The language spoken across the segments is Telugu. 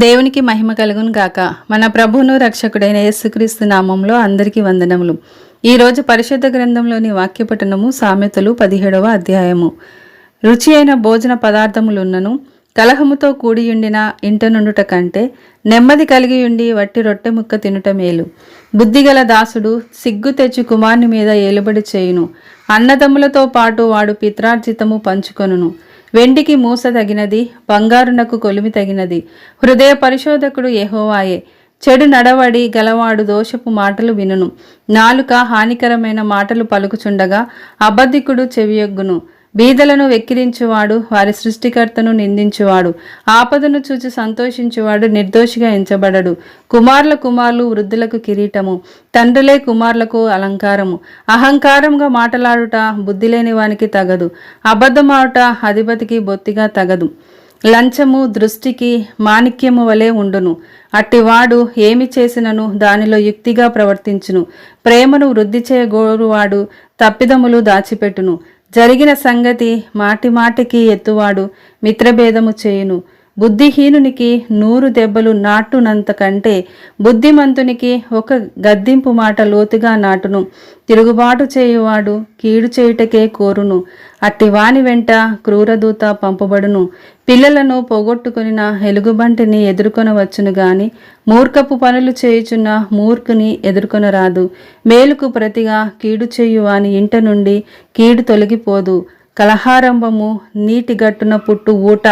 దేవునికి మహిమ కలుగును గాక. మన ప్రభువును రక్షకుడైన యేసుక్రీస్తు నామంలో అందరికీ వందనములు. ఈరోజు పరిశుద్ధ గ్రంథంలోని వాక్యపఠనము సామెతలు పదిహేడవ అధ్యాయము. రుచి అయిన భోజన పదార్థములున్నను కలహముతో కూడియుండిన ఇంట నుండుట కంటే నెమ్మది కలిగి ఉండి వట్టి రొట్టె ముక్క తినుట మేలు. బుద్ధిగల దాసుడు సిగ్గు తెచ్చి కుమారుని మీద ఏలుబడి చేయును. అన్నదమ్ములతో పాటు వాడు పిత్రార్జితము పంచుకొనును. వెండికి మూస తగినది బంగారునకు కొలిమి తగినది. హృదయ పరిశోధకుడు ఎహోవాయే చెడు నడవడి గలవాడు దోషపు మాటలు వినును. నాలుక హానికరమైన మాటలు పలుకుచుండగా అబద్ధికుడు చెవియొగ్గును. బీదలను వెక్కిరించువాడు వారి సృష్టికర్తను నిందించువాడు. ఆపదను చూచి సంతోషించువాడు నిర్దోషిగా ఎంచబడడు. కుమారుల కుమారులు వృద్ధులకు కిరీటము తండ్రులే కుమారులకు అలంకారము. అహంకారంగా మాటలాడుట బుద్ధి లేని వానికి తగదు. అబద్ధమాడుట అధిపతికి బొత్తిగా తగదు. లంచము దృష్టికి మాణిక్యము వలె ఉండును. అట్టివాడు ఏమి చేసినను దానిలో యుక్తిగా ప్రవర్తించును. ప్రేమను వృద్ధి చేయగోరువాడు తప్పిదములు దాచిపెట్టును. జరిగిన సంగతి మాటి మాటికి ఎత్తువాడు మిత్రభేదము చేయును. బుద్ధిహీనునికి నూరు దెబ్బలు నాటునంత కంటే బుద్ధిమంతునికి ఒక గద్దింపు మాట లోతుగా నాటును. తిరుగుబాటు చేయువాడు కీడు చేయుటకే కోరును. అట్టి వాని వెంట క్రూరదూత పంపబడును. పిల్లలను పోగొట్టుకుని ఎలుగుబంటిని ఎదుర్కొనవచ్చును గాని మూర్ఖపు పనులు చేయుచున్న మూర్ఖుని ఎదుర్కొనరాదు. మేలుకు ప్రతిగా కీడు చేయువాని ఇంట నుండి కీడు తొలగిపోదు. కలహారంభము నీటి గట్టున పుట్టు ఊట.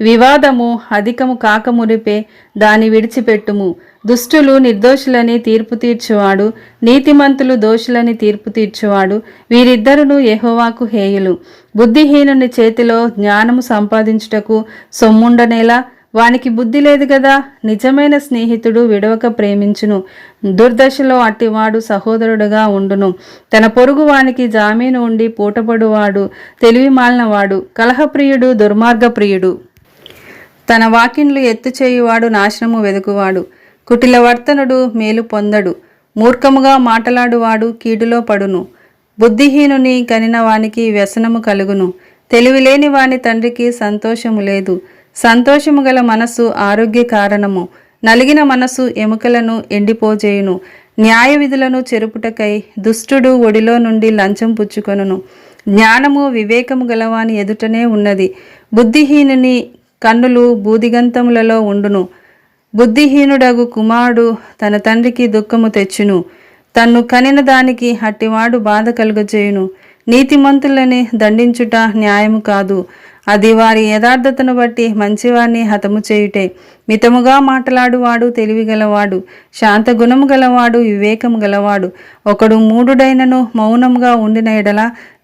వివాదము అధికము కాకమురిపే దాని విడిచిపెట్టుము. దుష్టులు నిర్దోషులని తీర్పు తీర్చువాడు నీతిమంతులు దోషులని తీర్పు తీర్చువాడు వీరిద్దరును ఎహోవాకు హేయులు. బుద్ధిహీనుని చేతిలో జ్ఞానము సంపాదించుటకు సొమ్ముండనేలా వానికి బుద్ధి లేదు కదా నిజమైన స్నేహితుడు విడవక ప్రేమించును. దుర్దశలో అట్టివాడు సహోదరుడుగా ఉండును. తన పొరుగు వానికి జామీను ఉండి పూటపడువాడు తెలివి మాలినవాడు కలహప్రియుడు దుర్మార్గప్రియుడు. తన వాకిన్లు ఎత్తుచేయువాడు నాశనము వెదుకువాడు. కుటిల వర్తనుడు మేలు పొందడు. మూర్ఖముగా మాటలాడువాడు కీడులో పడును. బుద్ధిహీనుని కనిన వానికి వ్యసనము కలుగును. తెలివిలేని వాని తండ్రికి సంతోషము లేదు. సంతోషము గల మనస్సు ఆరోగ్య కారణము. నలిగిన మనస్సు ఎముకలను ఎండిపోజేయును. న్యాయ విధులను చెరుపుటకై దుష్టుడు ఒడిలో నుండి లంచం పుచ్చుకొనును. జ్ఞానము వివేకము గలవాని ఎదుటనే ఉన్నది. బుద్ధిహీనుని కన్నులు బూదిగంతములలో ఉండును. బుద్ధిహీనుడగు కుమారుడు తన తండ్రికి దుఃఖము తెచ్చును. తన్ను కనిన దానికి అట్టివాడు బాధ కలుగజేయును. నీతిమంతులని దండించుట న్యాయము కాదు. అది వారి యథార్థతను బట్టి మంచివారిని హతము చేయుటే. మితముగా మాట్లాడువాడు తెలివిగలవాడు శాంత గుణము గలవాడు వివేకము గలవాడు. ఒకడు మూడుడైనను మౌనముగా ఉండిన ఎడల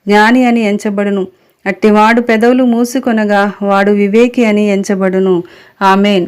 జ్ఞాని అని ఎంచబడును. అట్టివాడు పెదవులు మూసుకొనగా వాడు వివేకి అని ఎంచబడును. ఆమెన్.